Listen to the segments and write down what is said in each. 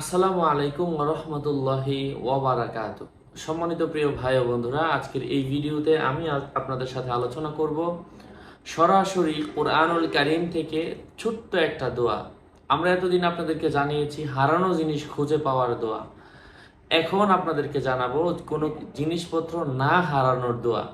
আসসালামু আলাইকুম রহমতুল্লাহি ওয়াবারাকাত সম্মানিত প্রিয় ভাই ও বন্ধুরা, আজকের এই ভিডিওতে আমি আপনাদের সাথে আলোচনা করব সরাসরি কোরআনুল কারিম থেকে ছোট্ট একটা দোয়া। আমরা এতদিন আপনাদেরকে জানিয়েছি, হারানো জিনিস খুঁজে পাওয়ার দোয়া। এখন আপনাদেরকে জানাব, কোনো জিনিসপত্র না হারানোর দোয়া।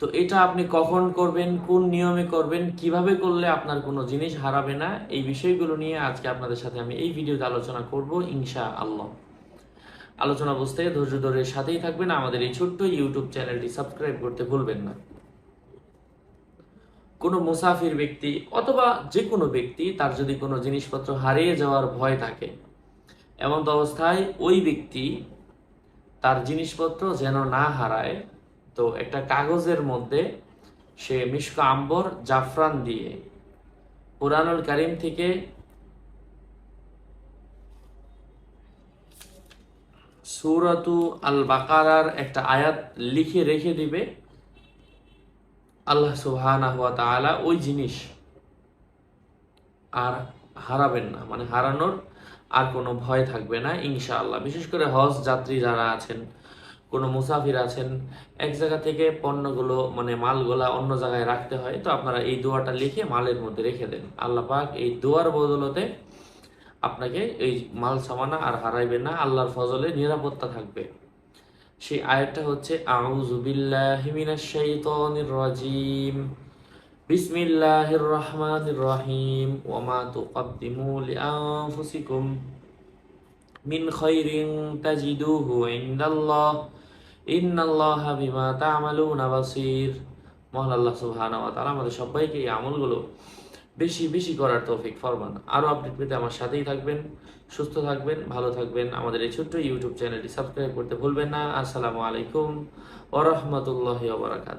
তো এটা আপনি কখন করবেন, কোন নিয়মে করবেন, কীভাবে করলে আপনার কোনো জিনিস হারাবে না, এই বিষয়গুলো নিয়ে আজকে আপনাদের সাথে আমি এই ভিডিওতে আলোচনা করব ইনশা আল্লাহ আলোচনা বুঝতে ধৈর্য ধরে সাথেই থাকবেন, আমাদের এই ছোট্ট ইউটিউব চ্যানেলটি সাবস্ক্রাইব করতে ভুলবেন না। কোনো মুসাফির ব্যক্তি অথবা যে কোনো ব্যক্তি তার যদি কোনো জিনিসপত্র হারিয়ে যাওয়ার ভয় থাকে, এমন অবস্থায় ওই ব্যক্তি তার জিনিসপত্র যেন না হারায় তো একটা কাগজের মধ্যে সে মিশক আম্বর জাফরান দিয়ে কোরআনুল কারিম থেকে সুরাতু আল বাকারার একটা আয়াত লিখে রেখে দিবে। আল্লাহ তাআলা ওই জিনিস আর হারাবেন না মানে হারানোর আর কোনো ভয় থাকবে না, ইনশাআল্লাহ। বিশেষ করে হজ যাত্রী যারা আছেন কোনো মুসাফির আছেন, এক জায়গা থেকে পণ্যগুলো মানে মালগুলা অন্য জায়গায় রাখতে হয়, তো আপনারা এই দোয়াটা লিখে মালের মধ্যে রেখে দেন। আল্লাহ পাক এই দোয়ার বদলতে আপনাকে এই মাল সামানা আর হারাইবে না, আল্লাহর ফজলে নিরাপত্তা থাকবে। সেই আয়াতটা হচ্ছে রাজিম। রহিম। মিন ইন্নাল্লাহা বিমা তা'মালুনা বাসীর। মহান আল্লাহ সুবহানাহু ওয়া আমাদের সবাইকে এই আমলগুলো বেশি বেশি করার তৌফিক ফরমান। আরও আপডেট পেতে আমার সাথেই থাকবেন, সুস্থ থাকবেন, ভালো থাকবেন। আমাদের এই ছোট্ট ইউটিউব চ্যানেলটি সাবস্ক্রাইব করতে ভুলবেন না। আসসালামু আলাইকুম ওরহমতুল্লাহ বারাকাত